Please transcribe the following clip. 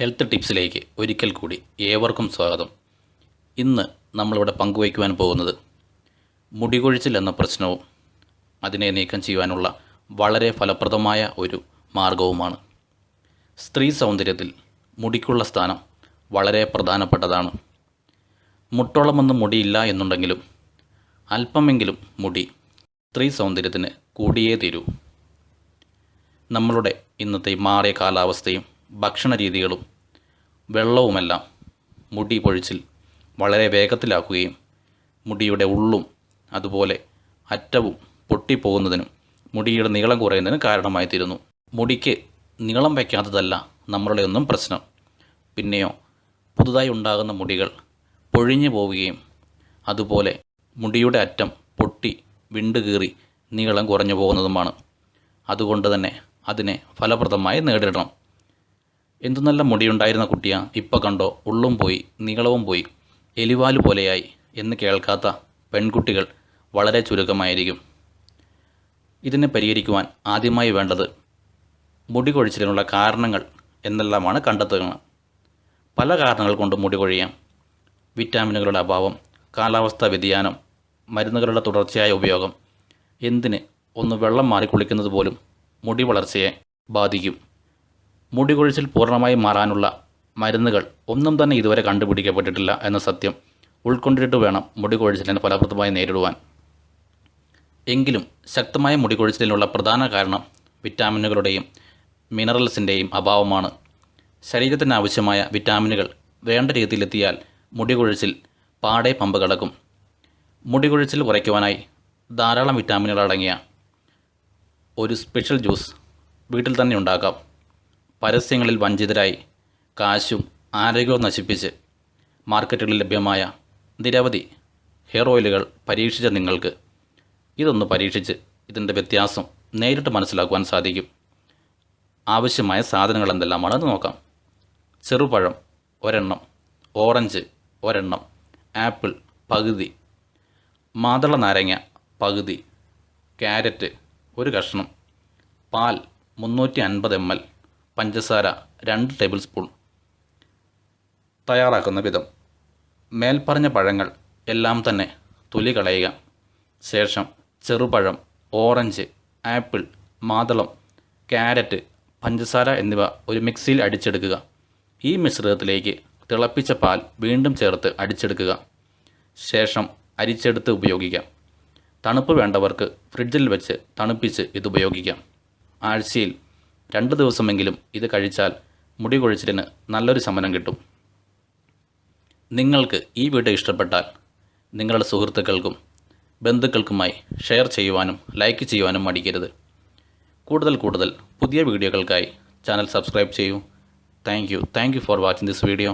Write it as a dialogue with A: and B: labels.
A: Health ടിപ്സിലേക്ക് ഒരിക്കൽ കൂടി ഏവർക്കും സ്വാഗതം. ഇന്ന് നമ്മളിവിടെ പങ്കുവയ്ക്കുവാൻ പോകുന്നത് മുടികൊഴിച്ചിൽ എന്ന പ്രശ്നവും അതിനെ നീക്കം ചെയ്യുവാനുള്ള വളരെ ഫലപ്രദമായ ഒരു മാർഗവുമാണ്. സ്ത്രീ സൗന്ദര്യത്തിൽ മുടിക്കുള്ള സ്ഥാനം വളരെ പ്രധാനപ്പെട്ടതാണ്. മുട്ടോളമൊന്നും മുടിയില്ല എന്നുണ്ടെങ്കിലും അല്പമെങ്കിലും മുടി സ്ത്രീ സൗന്ദര്യത്തിന് കൂടിയേ തീരൂ. നമ്മളുടെ ഇന്നത്തെ മാറിയ കാലാവസ്ഥയും ഭക്ഷണ രീതികളും വെള്ളവുമെല്ലാം മുടി പൊഴിച്ചിൽ വളരെ വേഗത്തിലാക്കുകയും മുടിയുടെ ഉള്ളും അതുപോലെ അറ്റവും പൊട്ടിപ്പോകുന്നതിനും മുടിയുടെ നീളം കുറയുന്നതിനും കാരണമായി തീരുന്നു മുടിക്ക് നീളം വയ്ക്കാത്തതല്ല നമ്മളുടെ ഒന്നും പ്രശ്നം. പിന്നെയോ പുതുതായി ഉണ്ടാകുന്ന മുടികൾ പൊഴിഞ്ഞു പോവുകയും അതുപോലെ മുടിയുടെ അറ്റം പൊട്ടി വിണ്ടുകീറി നീളം കുറഞ്ഞു പോകുന്നതുമാണ്. അതുകൊണ്ട് തന്നെ അതിനെ ഫലപ്രദമായി നേരിടണം. എന്തു നല്ല മുടിയുണ്ടായിരുന്ന കുട്ടിയാ ഇപ്പം കണ്ടോ ഉള്ളും പോയി നീളവും പോയി. എലിവാൽ പോലെയായി എന്ന് കേൾക്കാത്ത പെൺകുട്ടികൾ വളരെ ചുരുക്കമായിരിക്കും. ഇതിനെ പരിഹരിക്കുവാൻ ആദ്യമായി വേണ്ടത് മുടി കൊഴിച്ചിലിനുള്ള കാരണങ്ങൾ എന്നെല്ലാമാണ് കണ്ടെത്തുക പല കാരണങ്ങൾ കൊണ്ട് മുടി കൊഴിയാം. വിറ്റാമിനുകളുടെ അഭാവം കാലാവസ്ഥാ വ്യതിയാനം മരുന്നുകളുടെ തുടർച്ചയായ ഉപയോഗം എന്തിന് ഒന്ന് വെള്ളം മാറി കുളിക്കുന്നത് പോലും മുടി വളർച്ചയെ ബാധിക്കും. മുടി കൊഴിച്ചിൽ പൂർണമായി മാറാനുള്ള മരുന്നുകൾ ഒന്നും തന്നെ ഇതുവരെ കണ്ടുപിടിക്കപ്പെട്ടിട്ടില്ല എന്ന സത്യം ഉൾക്കൊണ്ടിട്ട് വേണം മുടി കൊഴിച്ചിലിനെ ഫലപ്രദമായി നേരിടുവാൻ. എങ്കിലും ശക്തമായ മുടികൊഴിച്ചിലിനുള്ള പ്രധാന കാരണം വിറ്റാമിനുകളുടെയും മിനറൽസിന്റെയും അഭാവമാണ്. ശരീരത്തിന് ആവശ്യമായ വിറ്റാമിനുകൾ വേണ്ട രീതിയിലെത്തിയാൽ മുടികൊഴിച്ചിൽ പാടെ പമ്പ് കടക്കും. മുടികൊഴിച്ചിൽ കുറയ്ക്കുവാനായി ധാരാളം വിറ്റാമിനുകൾ അടങ്ങിയ ഒരു സ്പെഷ്യൽ ജ്യൂസ് വീട്ടിൽ തന്നെ ഉണ്ടാക്കാം. പരസ്യങ്ങളിൽ വഞ്ചിതരായി കാശും ആരോഗ്യവും നശിപ്പിച്ച് മാർക്കറ്റുകളിൽ ലഭ്യമായ നിരവധി ഹെയർ ഓയിലുകൾ പരീക്ഷിച്ച നിങ്ങൾക്ക് ഇതൊന്ന് പരീക്ഷിച്ച് ഇതിന്റെ വ്യത്യാസം നേരിട്ട് മനസ്സിലാക്കുവാൻ സാധിക്കും. ആവശ്യമായ സാധനങ്ങൾ എന്തെല്ലാമാണെന്ന് നോക്കാം. ചെറുപഴം ഒരെണ്ണം ഓറഞ്ച് ഒരെണ്ണം ആപ്പിൾ പകുതി മാതള നാരങ്ങ പകുതി ക്യാരറ്റ് ഒരു കഷ്ണം പാൽ മുന്നൂറ്റി അൻപത് എം എൽ പഞ്ചസാര രണ്ട് ടേബിൾ സ്പൂൺ. തയ്യാറാക്കുന്ന വിധം. മേൽപ്പറഞ്ഞ പഴങ്ങൾ എല്ലാം തന്നെ തൊലി കളയുക. ശേഷം ചെറുപഴം ഓറഞ്ച് ആപ്പിൾ മാതളം ക്യാരറ്റ് പഞ്ചസാര എന്നിവ ഒരു മിക്സിയിൽ അടിച്ചെടുക്കുക. ഈ മിശ്രിതത്തിലേക്ക് തിളപ്പിച്ച പാൽ വീണ്ടും ചേർത്ത് അടിച്ചെടുക്കുക. ശേഷം അരിച്ചെടുത്ത് ഉപയോഗിക്കാം. തണുപ്പ് വേണ്ടവർക്ക് ഫ്രിഡ്ജിൽ വെച്ച് തണുപ്പിച്ച് ഇത് ഉപയോഗിക്കാം. ആഴ്ചയിൽ രണ്ട് ദിവസമെങ്കിലും ഇത് കഴിച്ചാൽ മുടി കൊഴിച്ചിലിന് നല്ലൊരു ശമനം കിട്ടും. നിങ്ങൾക്ക് ഈ വീഡിയോ ഇഷ്ടപ്പെട്ടാൽ നിങ്ങളുടെ സുഹൃത്തുക്കൾക്കും ബന്ധുക്കൾക്കുമായി ഷെയർ ചെയ്യുവാനും ലൈക്ക് ചെയ്യുവാനും മടിക്കരുത്. കൂടുതൽ കൂടുതൽ പുതിയ വീഡിയോകൾക്കായി ചാനൽ സബ്സ്ക്രൈബ് ചെയ്യൂ. Thank you. Thank you for watching this video.